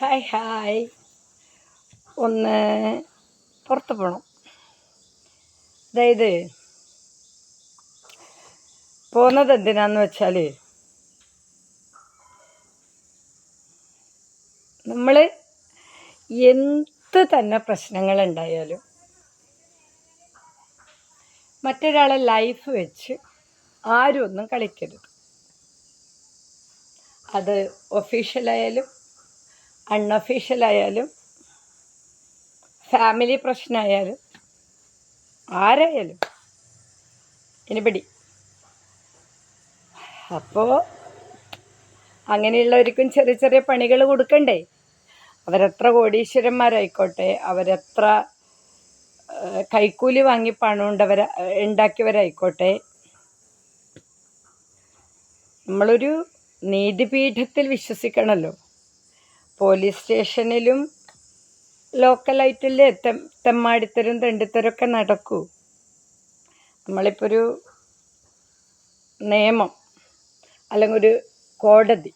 Hi hi. ഒന്ന് പുറത്ത് പോകണം അതായത് പോകുന്നത് എന്തിനാന്ന് വെച്ചാൽ നമ്മൾ എന്ത് തന്നെ പ്രശ്നങ്ങളുണ്ടായാലും മറ്റൊരാളെ ലൈഫ് വെച്ച് ആരും ഒന്നും കളിക്കരുത്. അത് ഒഫീഷ്യലായാലും അൺഒഫീഷ്യലായാലും ഫാമിലി പ്രശ്നമായാലും ആരായാലും എനിബടി അപ്പോൾ അങ്ങനെയുള്ളവർക്കും ചെറിയ ചെറിയ പണികൾ കൊടുക്കണ്ടേ? അവരെത്ര കോടീശ്വരന്മാരായിക്കോട്ടെ അവരെത്ര കൈക്കൂലി വാങ്ങി പണം ഉണ്ടവർ ഉണ്ടാക്കിയവരായിക്കോട്ടെ. നമ്മളൊരു നീതിപീഠത്തിൽ വിശ്വസിക്കണമല്ലോ പോലീസ് സ്റ്റേഷനിലും ലോക്കലായിട്ടല്ലേ തെ തെമ്മാടിത്തരും തെണ്ടിത്തരൊക്കെ നടക്കൂ. നമ്മളിപ്പോൾ ഒരു നിയമം അല്ലെങ്കിൽ ഒരു കോടതി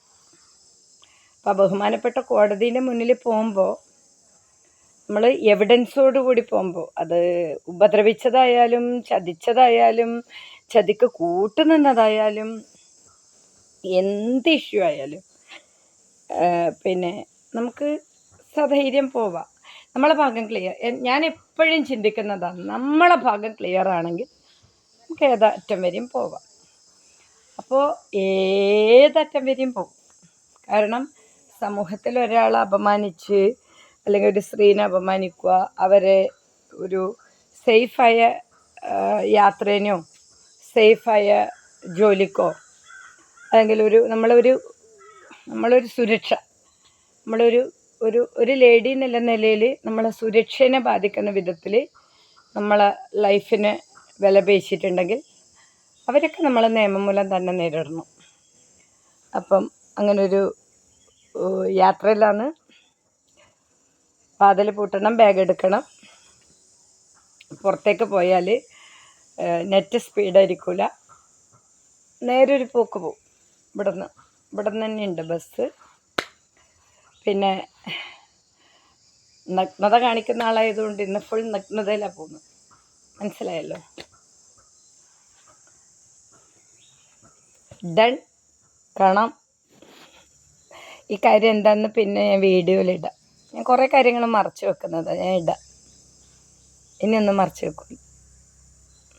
അപ്പോൾ ബഹുമാനപ്പെട്ട കോടതിന്റെ മുന്നിൽ പോകുമ്പോൾ നമ്മൾ എവിഡൻസോട് കൂടി പോകുമ്പോൾ അത് ഉപദ്രവിച്ചതായാലും ചതിച്ചതായാലും ചതിക്ക് കൂട്ടുനിന്നതായാലും എന്ത് ഇഷ്യൂ ആയാലും പിന്നെ നമുക്ക് സധൈര്യം പോവാം. നമ്മളെ ഭാഗം ക്ലിയർ ഞാൻ എപ്പോഴും ചിന്തിക്കുന്നതാണ് നമ്മളെ ഭാഗം ക്ലിയർ ആണെങ്കിൽ നമുക്ക് ഏതറ്റം വരെയും പോവാം. അപ്പോൾ ഏതറ്റം വരെയും പോകും കാരണം സമൂഹത്തിൽ ഒരാളെ അപമാനിച്ച് അല്ലെങ്കിൽ ഒരു സ്ത്രീനെ അപമാനിക്കുക അവരെ ഒരു സേഫായ യാത്രേനോ സേഫായ ജോലിക്കോ അല്ലെങ്കിൽ ഒരു നമ്മളൊരു നമ്മളൊരു സുരക്ഷ നമ്മളൊരു ഒരു ഒരു ലേഡി എന്നുള്ള നിലയിൽ നമ്മളെ സുരക്ഷേനെ ബാധിക്കുന്ന വിധത്തിൽ നമ്മളെ ലൈഫിനെ വില പേശിയിട്ടുണ്ടെങ്കിൽ അവരൊക്കെ നമ്മളെ നിയമം മൂലം തന്നെ നേരിടണം അപ്പം അങ്ങനൊരു യാത്രയിലാണ്. വാതിൽ പൂട്ടണം ബാഗ് എടുക്കണം. പുറത്തേക്ക് പോയാൽ നെറ്റ് സ്പീഡായിരിക്കില്ല നേരെ ഒരു പോക്ക് പോവും. ഇവിടുന്ന് ഇവിടുന്ന് തന്നെയുണ്ട് ബസ്. പിന്നെ നഗ്നത കാണിക്കുന്ന ആളായതുകൊണ്ട് ഇന്ന് ഫുൾ നഗ്നതയിലാണ് പോകുന്നത്. മനസ്സിലായല്ലോ? ഡൺ കാണാം. ഈ കാര്യം എന്താണെന്ന് പിന്നെ ഞാൻ വീഡിയോയിൽ ഇടാം. ഞാൻ കുറേ കാര്യങ്ങൾ മറച്ചു വെക്കുന്നത്. ഞാൻ ഇടാം. ഇനി ഒന്നും മറച്ചു വെക്കില്ല